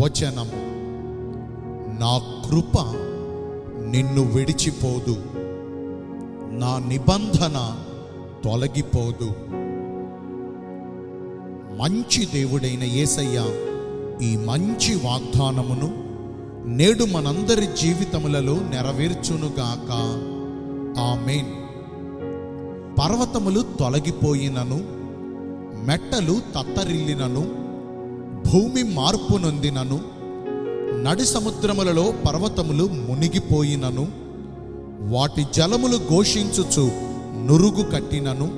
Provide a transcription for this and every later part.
వచనం నా కృప నిన్ను విడిచిపోదు. నా నిబంధన తొలగిపోదు. మంచి దేవుడైన యేసయ్య ఈ మంచి వాగ్దానమును నేడు మనందరి జీవితములలో నెరవేర్చునుగాక ఆమెన్. పర్వతములు తొలగిపోయినను మెట్టలు తత్తరిల్లినను భూమి మార్పు నొందినను నడి సముద్రములలో పర్వతములు మునిగిపోయినను వాటి జలములు ఘోషించుచు నురుగు కట్టినను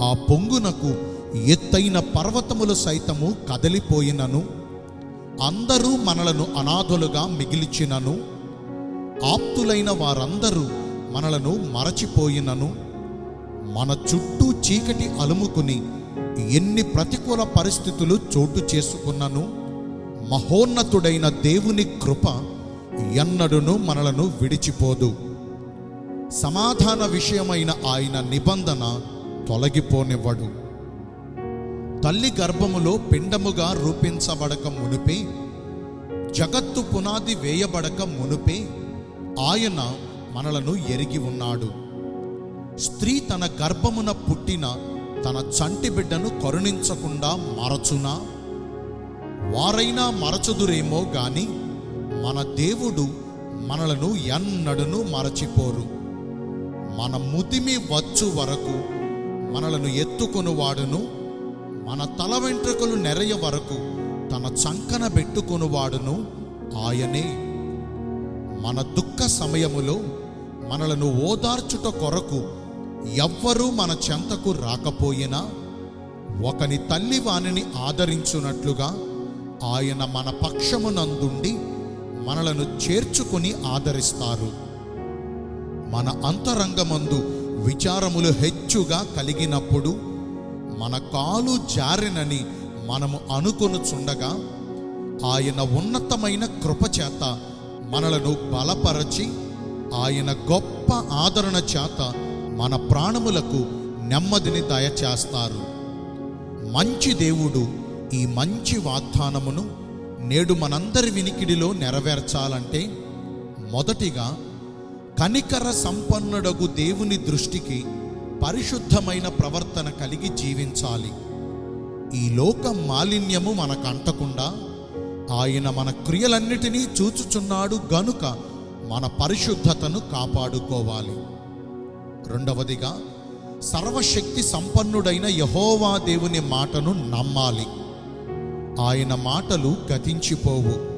ఆ పొంగునకు ఎత్తైన పర్వతములు సైతము కదలిపోయినను అందరూ మనలను అనాథులుగా మిగిల్చినను ఆప్తులైన వారందరూ మనలను మరచిపోయినను మన చుట్టూ చీకటి అలుముకుని ఎన్ని ప్రతికూల పరిస్థితులు చోటు చేసుకున్నను మహోన్నతుడైన దేవుని కృప ఎన్నడును మనలను విడిచిపోదు. సమాధాన విషయమైన ఆయన నిబంధన తొలగిపోనివ్వడు. తల్లి గర్భములో పిండముగా రూపించబడక మునిపే జగత్తు పునాది వేయబడక మునుపే ఆయన మనలను ఎరిగి ఉన్నాడు. స్త్రీ తన గర్భమున పుట్టిన తన చంటి బిడ్డను కరుణించకుండా మరచునా? వారైనా మరచుదురేమో గాని మన దేవుడు మనలను ఎన్నడను మరచిపోరు. మన ముదిమి వచ్చు వరకు మనలను ఎత్తుకొనువాడును మన తల వెంట్రుకలు నెరయ వరకు తన చంకన పెట్టుకొనువాడును ఆయనే మన దుఃఖ సమయములో మనలను ఓదార్చుట కొరకు ఎవ్వరూ మన చెంతకు రాకపోయినా ఒకని తల్లి వానిని ఆదరించున్నట్లుగా ఆయన మన పక్షమునందుండి మనలను చేర్చుకుని ఆదరిస్తారు. మన అంతరంగమందు విచారములు హెచ్చుగా కలిగినప్పుడు మన కాలు జారినని మనము అనుకొనుచుండగా ఆయన ఉన్నతమైన కృపచేత మనలను బలపరచి ఆయన గొప్ప ఆదరణ చేత మన ప్రాణములకు నెమ్మదిని దయచేస్తారు. మంచి దేవుడు ఈ మంచి వాగ్దానమును నేడు మనందరి వినికిడిలో నెరవేర్చాలంటే మొదటిగా కనికర సంపన్నుడగు దేవుని దృష్టికి పరిశుద్ధమైన ప్రవర్తన కలిగి జీవించాలి. ఈ లోక మాలిన్యము మనకు అంటకుండా ఆయన మన క్రియలన్నిటినీ చూచుచున్నాడు గనుక మన పరిశుద్ధతను కాపాడుకోవాలి. రెండవదిగా సర్వశక్తి సంపన్నుడైన యహోవా దేవుని మాటను నమ్మాలి. ఆయన మాటలు గతించిపోవు.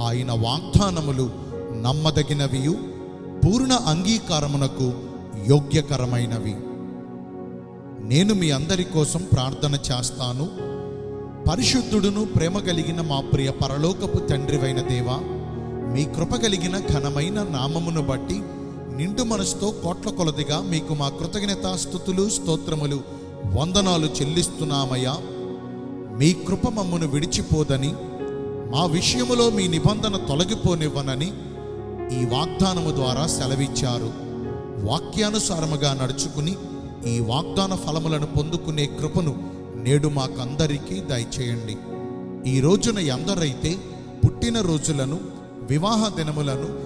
ఆయన వాగ్దానములు నమ్మదగినవియు పూర్ణ అంగీకారమునకు యోగ్యకరమైనవి. నేను మీ అందరి కోసం ప్రార్థన చేస్తాను. పరిశుద్ధుడును ప్రేమ కలిగిన మా ప్రియ పరలోకపు తండ్రివైన దేవా మీ కృప కలిగిన ఘనమైన నామమును బట్టి నిండు మనసుతో కోట్ల కొలదిగా మీకు మా కృతజ్ఞత స్థుతులు స్తోత్రములు వందనాలు చెల్లిస్తున్నామయ్యా. మీ కృప మమ్మను విడిచిపోదని మా విషయములో మీ నిబంధన తొలగిపోనివ్వనని ఈ వాగ్దానము ద్వారా సెలవిచ్చారు. వాక్యానుసారముగా నడుచుకుని ఈ వాగ్దాన ఫలములను పొందుకునే కృపను నేడు మాకందరికీ దయచేయండి. ఈ రోజున ఎందరైతే పుట్టిన రోజులను వివాహ దినములను